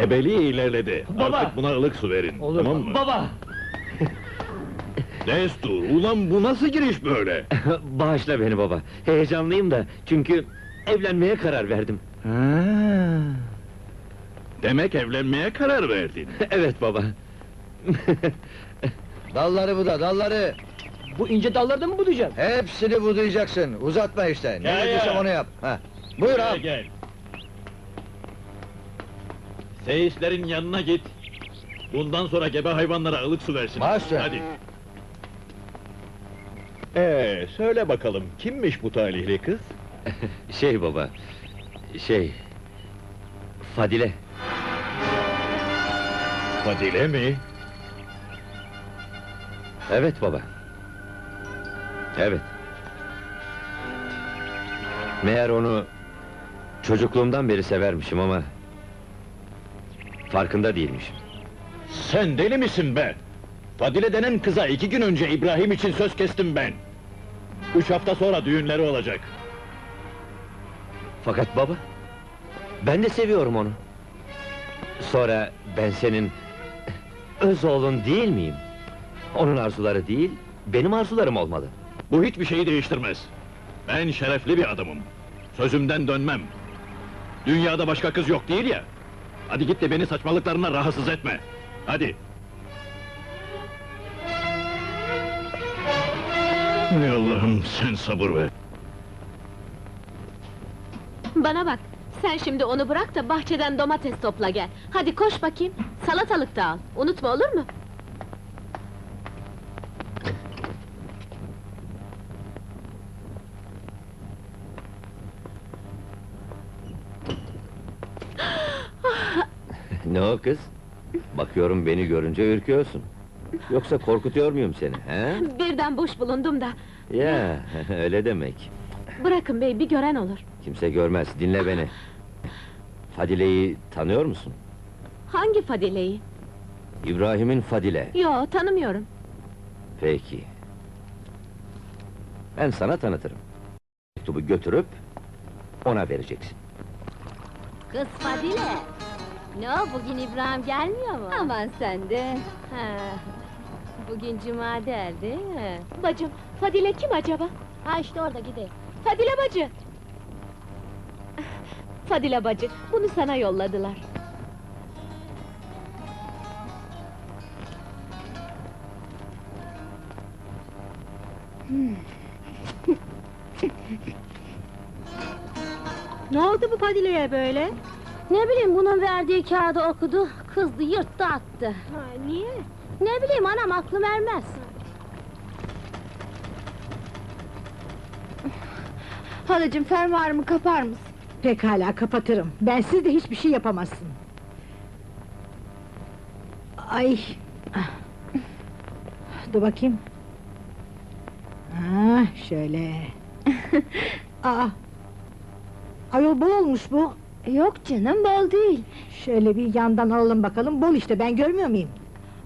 Gebeliği ilerledi. Baba! Artık buna ılık su verin. Olur. Tamam mı? Baba! Destur, ulan bu nasıl giriş böyle? Bağışla beni baba. Heyecanlıyım da çünkü evlenmeye karar verdim. Demek evlenmeye karar verdin. evet baba. Dalları buda, dalları! Bu ince dallarda mı budayacağım? Hepsini budayacaksın, uzatma işte. Ne dediysem onu yap. Ha. Buyur Gel, ağam. gel. Seyislerin yanına git. Bundan sonra gebe hayvanlara ılık su versin. Üstüne. Hadi. Ee, söyle bakalım, kimmiş bu talihli kız? Şey baba. Şey. Fadile. Fadile mi? Evet baba. Evet. Meğer onu çocukluğumdan beri severmişim ama farkında değilmişim. Sen deli misin be? Fadile denen kıza iki gün önce İbrahim için söz kestim ben. Üç hafta sonra düğünleri olacak. Fakat baba, ben de seviyorum onu. Sonra ben senin öz oğlun değil miyim? Onun arzuları değil, benim arzularım olmalı. Bu hiçbir şeyi değiştirmez. Ben şerefli bir adamım. Sözümden dönmem. Dünyada başka kız yok değil ya. Hadi git de beni saçmalıklarına rahatsız etme. Hadi. Ey Allah'ım sen sabır ver. Bana bak, sen şimdi onu bırak da bahçeden domates topla gel. Hadi koş bakayım, salatalık da al. Unutma olur mu? Ne o kız? Bakıyorum beni görünce ürküyorsun. Yoksa korkutuyor muyum seni, he? Birden boş bulundum da. Ya, öyle demek. Bırakın bey, bir gören olur. Kimse görmez, dinle beni. Fadile'yi tanıyor musun? Hangi Fadile'yi? İbrahim'in Fadile. Yo, tanımıyorum. Peki. Ben sana tanıtırım. Mektubu götürüp ona vereceksin. Kız Fadile! Ne o, bugün İbrahim gelmiyor mu? Aman sen de! bugün cuma der değil mi? Bacım, Fadile kim acaba? Ha işte orada gidelim. Fadile bacı! Fadile bacı, bunu sana yolladılar. Ne oldu bu Fadile'ye böyle? Ne bileyim, bunun verdiği kağıdı okudu, kızdı, yırttı, attı. Ha, niye? Ne bileyim anam, aklım ermez. Halacığım fermuarımı kapar mısın? Pekala kapatırım. Bensiz de hiçbir şey yapamazsın. Ay. Ah. Dur bakayım. Ha, şöyle. Aa. Ayol bol olmuş bu. Yok canım, bol değil. Şöyle bir yandan alalım bakalım. Bol işte ben görmüyor muyum?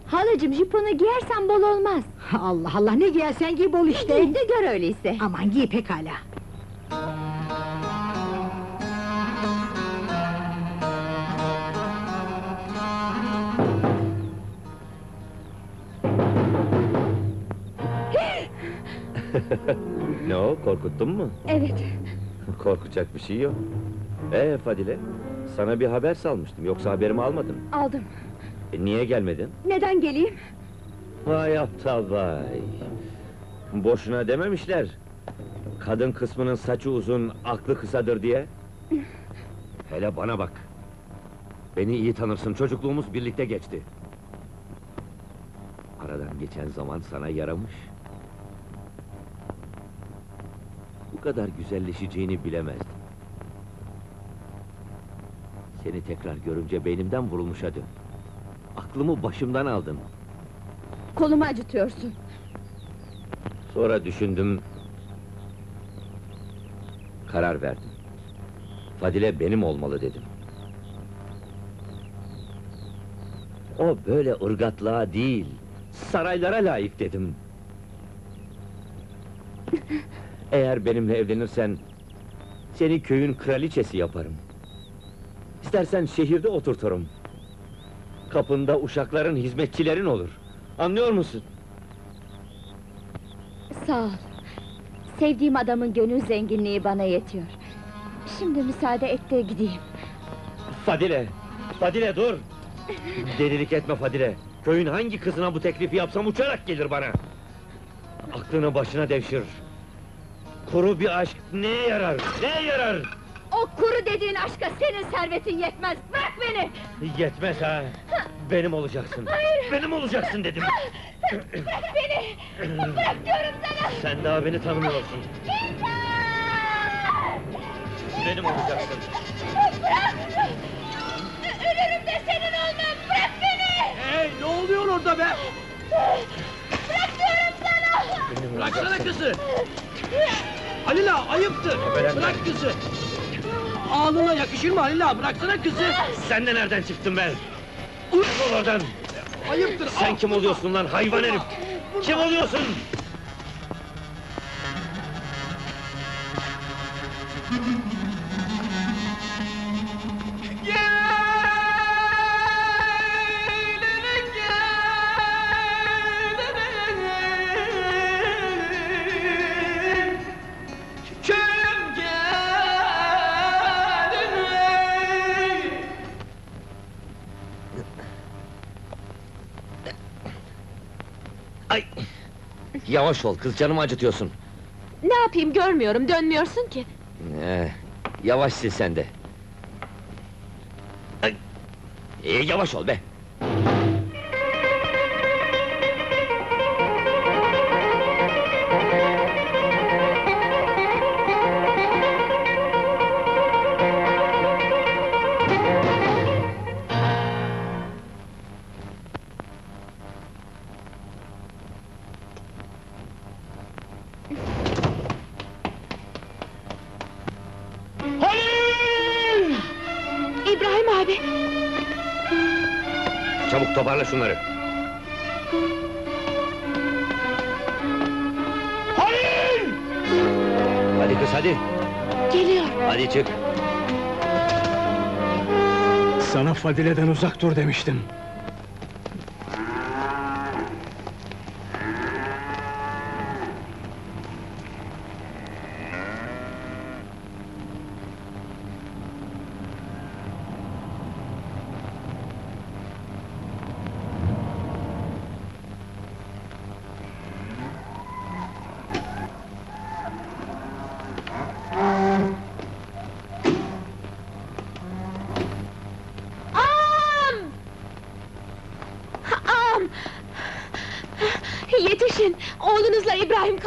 Halacığım, jiponu giyersen bol olmaz. Allah Allah ne giyersen giy bol işte. Giy de gör öyleyse. Aman giy pekala. Ne o, korkuttun mu? Evet. Korkacak bir şey yok. Ee Fadile, sana bir haber salmıştım, yoksa haberimi almadın. Aldım. E, niye gelmedin? Neden geleyim? Vay aptal vay! Boşuna dememişler. Kadın kısmının saçı uzun, aklı kısadır diye. Hele bana bak. Beni iyi tanırsın, çocukluğumuz birlikte geçti. Aradan geçen zaman sana yaramış. Bu kadar güzelleşeceğini bilemezdim. Seni tekrar görünce beynimden vurulmuşa dön. Aklımı başımdan aldın. Kolumu acıtıyorsun. Sonra düşündüm... Karar verdim. Fadile benim olmalı dedim. O böyle ırgatlığa değil, saraylara layık dedim. Eğer benimle evlenirsen, seni köyün kraliçesi yaparım. İstersen şehirde oturturum. Kapında uşakların, hizmetçilerin olur. Anlıyor musun? Sağ ol. Sevdiğim adamın gönül zenginliği bana yetiyor. Şimdi müsaade et de gideyim. Fadile! Fadile dur! Delilik etme Fadile! Köyün hangi kızına bu teklifi yapsam uçarak gelir bana! Aklını başına devşir! Kuru bir aşk neye yarar? Neye yarar? O kuru dediğin aşka senin servetin yetmez. Bırak beni! Yetmez ha! Benim olacaksın! Hayır! Benim olacaksın dedim! Bırak beni! Bırak diyorum sana! Sen daha beni tanımıyorsun! Benim olacaksın! Bırak! Ölürüm de senin olmam! Bırak beni! Hey ne oluyor orada be? Bırak diyorum sana! Benim Bıraksana kızı. Halil ağa ayıptır. Bırak kızı. Ağlına yakışır mı Halil ağa? Bıraksana kızı. Sen de nereden çıktın be? Defol oradan! Ayıptır. Sen kim oluyorsun lan hayvan herif? Kim oluyorsun? Yavaş ol kız canımı acıtıyorsun. Ne yapayım görmüyorum, dönmüyorsun ki. Ee, yavaş sil sen de. Ay! Ee, yavaş ol be! İbrahim abi, Çabuk toparla şunları. Hadi kız hadi, geliyor. hadi çık. Sana Fadile'den uzak dur demiştim.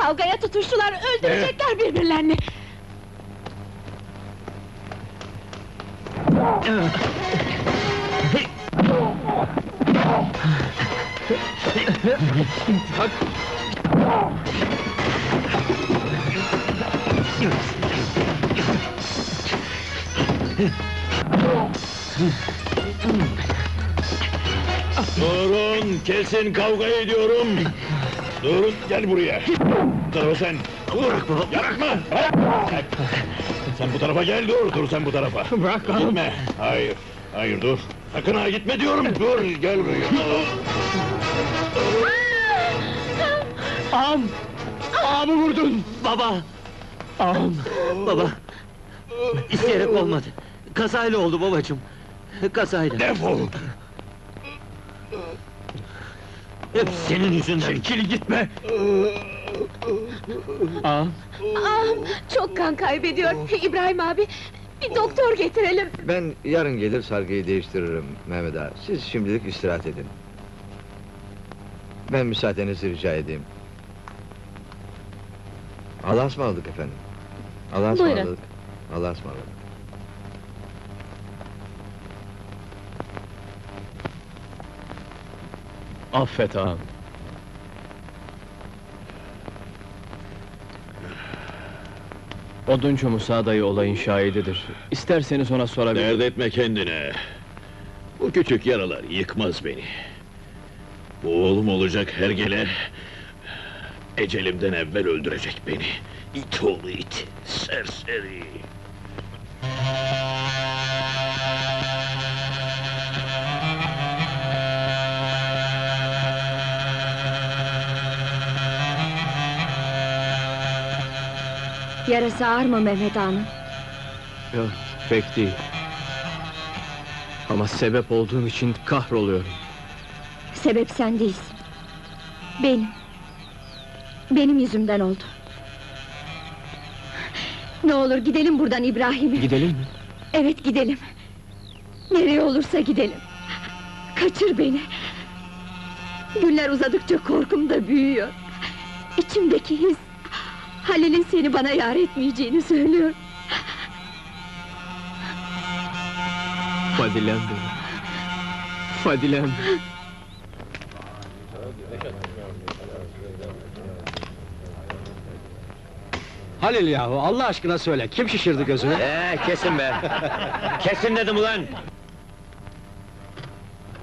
Kavgaya tutuştular, öldürecekler birbirlerini! Durun, kesin kavga ediyorum. Durun, gel buraya. Dur sen. Dur, yapma. Bırak. Sen bu tarafa gel, dur, dur sen bu tarafa. Bırak karım. Gitme, hayır, hayır dur. Sakın ha gitme diyorum, dur, gel buraya. Ağam! Ağamı vurdun! Baba! Ağam! Baba! İsteyerek olmadı. Kazayla oldu babacığım. Kazayla. Defol! Hep senin yüzünden. Çekil gitme! Ağam! Am! Çok kan kaybediyor. İbrahim abi, bir doktor getirelim. Ben yarın gelir sargıyı değiştiririm Mehmet ağa. Siz şimdilik istirahat edin. Ben müsaadenizi rica edeyim. Allah'a ısmarladık efendim. Allah'a Buyurun. ısmarladık. Allah'a ısmarladık. Affet ağam. Oduncu Musa dayı olayın şahididir. İsterseniz ona sorabilir. Dert etme kendine. Bu küçük yaralar yıkmaz beni. Bu oğlum olacak hergele... ...ecelimden evvel öldürecek beni. İt oğlu it, serseri! Yarası ağır mı Mehmet Ağa'nın? Yok, pek değil. Ama sebep olduğum için kahroluyorum. Sebep sen değilsin. Benim. Benim yüzümden oldu. Ne olur gidelim buradan İbrahim'im. Gidelim mi? Evet gidelim. Nereye olursa gidelim. Kaçır beni. Günler uzadıkça korkum da büyüyor. İçimdeki his... Halil'in seni bana yar etmeyeceğini söylüyor. Fadilem benim. Fadilem. Halil yahu Allah aşkına söyle kim şişirdi gözünü? Ee, kesin be! kesin dedim ulan!